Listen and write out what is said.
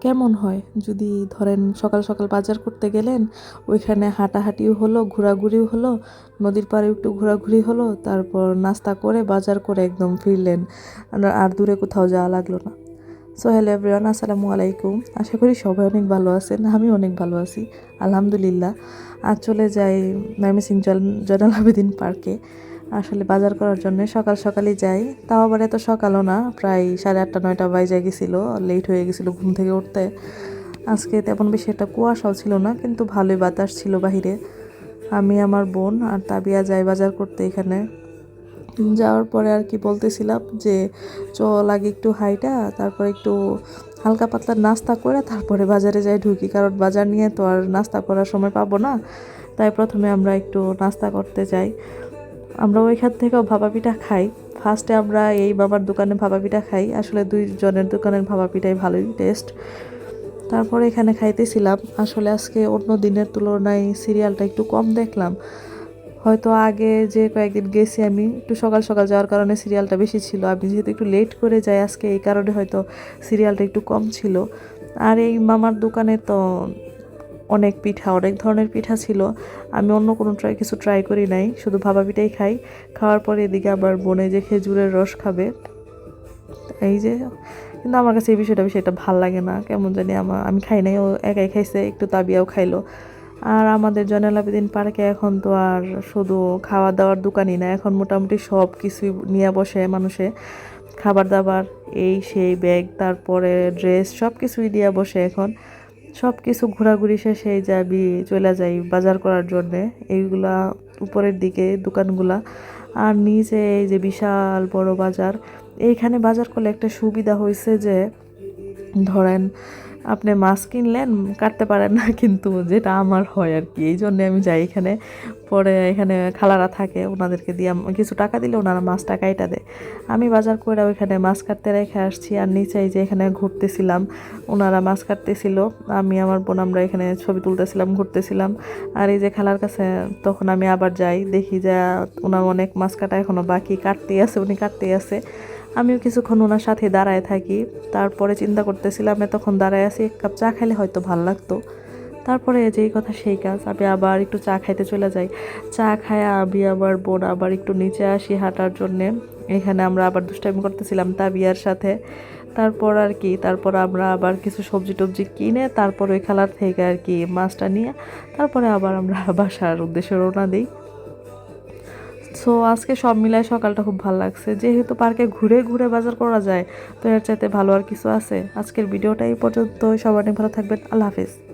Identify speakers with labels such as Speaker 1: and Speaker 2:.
Speaker 1: কেমন হয়? যদি ধরেন সকাল সকাল বাজার করতে গেলেন, ওইখানে হাঁটাহাঁটিও হলো, ঘোরাঘুরিও হলো, নদীর পাড়ে একটু ঘোরাঘুরি হলো, তারপর নাস্তা করে বাজার করে একদম ফিরলেন। আর- দূরে কোথাও যাওয়া লাগল না। সো হ্যালো এভরিওয়ান আসসালামু আলাইকুম। আশা করি সবাই অনেক ভালো আছেন আমি অনেক ভালো আছি, আলহামদুলিল্লাহ। আর চলে যাই ময়মনসিং জয়নাল আবেদিন পার্কে। আসলে বাজার করার জন্য সকাল সকালই যাই। তাও আবার এত সকালও না, প্রায় সাড়ে আটটা, নয়টা বাজে গেছিল লেট হয়ে গেছিল ঘুম থেকে উঠতে। আজকে তেমন বেশি একটা কুয়াশাও ছিল না, কিন্তু ভালোই বাতাস ছিল বাহিরে। আমি, আমার বোন আর তাবিয়া যাই বাজার করতে এখানে। যাওয়ার পরে আর কি বলতেছিলাম যে, চল আগে একটু হাইটা, তারপর একটু হালকা পাতলা নাস্তা করে তারপরে বাজারে যাই ঢুকি। কারণ বাজার নিয়ে তো আর নাস্তা করার সময় পাবো না, তাই প্রথমে আমরা একটু নাস্তা করতে যাই। আমরা ওইখান থেকেও ভাপা পিঠা খাই। ফার্স্টে আমরা এই বাবার দোকানে ভাপা পিঠা খাই। আসলে দুইজনের দোকানের ভাপা পিঠাই ভালোই টেস্ট তারপরে এখানে খাইতেছিলাম। আসলে আজকে অন্য দিনের তুলনায় সিরিয়ালটা একটু কম দেখলাম। হয়তো আগে যে কয়েকদিন গেছি আমি, একটু সকাল সকাল যাওয়ার কারণে সিরিয়ালটা বেশি ছিল। আমি যেহেতু একটু লেট করে যাই, আজকে এই কারণে হয়তো সিরিয়ালটা একটু কম ছিল। আর এই মামার দোকানে তো অনেক পিঠা, অনেক ধরনের পিঠা ছিল। আমি অন্য কোনো ট্রাই কিছু ট্রাই করি নাই, শুধু ভাবা পিঠাই খাই। খাওয়ার পরে এদিকে আবার বোনে যে খেজুরের রস খাবে। এই যে, কিন্তু আমার কাছে এই বিষয়টা বেশি একটা ভালো লাগে না। কেমন জানি আমার আমি খাই নাই, ও একাই খাইছে, একটু তাবিয়াও খাইলো। আর আমাদের জয়নাল আবেদিন পার্কে এখন তো আর শুধু খাওয়া দাওয়ার দোকানই না, এখন মোটামুটি সব কিছুই নিয়ে বসে মানুষে। খাবার দাবার এই সেই ব্যাগ, তারপরে ড্রেস সব কিছুই দিয়ে বসে এখন। সব কিছু ঘোরাঘুরি শেষে যাবি চলে যাই বাজার করার জন্যে, এইগুলা উপরের দিকে দোকানগুলা। আর নিচে এই যে বিশাল বড় বাজার, এইখানে বাজার করলে একটা সুবিধা হয়েছে যে ধরেন, আপনি মাছ কিনলেন, কাটতে পারেন না, কিন্তু যেটা আমার হয় আর কি। এই জন্যে আমি যাই এখানে। পরে এখানে খালারা থাকে, ওনাদেরকে দিয়ে কিছু টাকা দিলে ওনারা মাছটা কাইটা দেয়। আমি বাজার করে ওইখানে মাছ কাটতে রেখে আসছি, আর নিচে এই যে এখানে ঘুরতেছিলাম, ওনারা মাছ কাটতেছিল। আমি, আমার বোন, আমরা এখানে ছবি তুলতেছিলাম, ঘুরতেছিলাম। আর এই যে খালার কাছে তখন আমি আবার যাই, দেখি যে ওনার অনেক মাছ কাটা এখনও বাকি, কাটতেই আছে, উনি কাটতেই আছে। আমিও কিছুক্ষণ ওনার সাথে দাঁড়ায় থাকি। তারপরে চিন্তা করতেছিলাম তখন দাঁড়ায় আছি, এক কাপ চা খাইলে হয়তো ভালো লাগতো। তারপরে যেই কথা, সেই কাজ, আমি আবার একটু চা খাইতে চলে যাই। চা খায় আমি আবার বোন আবার একটু নিচে আসি হাঁটার জন্যে। এখানে আমরা আবার দুষ্টাইমি করতেছিলাম তাবিয়ার সাথে। তারপর আর কি, তারপর আমরা আবার কিছু সবজি টবজি কিনে, তারপর ওই খেলার থেকে আর কি মাছটা নিয়ে, তারপরে আবার আমরা বাসার উদ্দেশ্যে রওনা দিই। সো আজকে সব মিলায় সকালটা খুব ভালো লাগছে। যেহেতু পার্কে ঘুরে ঘুরে বাজার করা যায়, তো এর চাইতে ভালো আর কিছু আছে। আজকের ভিডিওটা এই পর্যন্ত সবাই ভালো থাকবেন। আল্লাহ হাফিজ।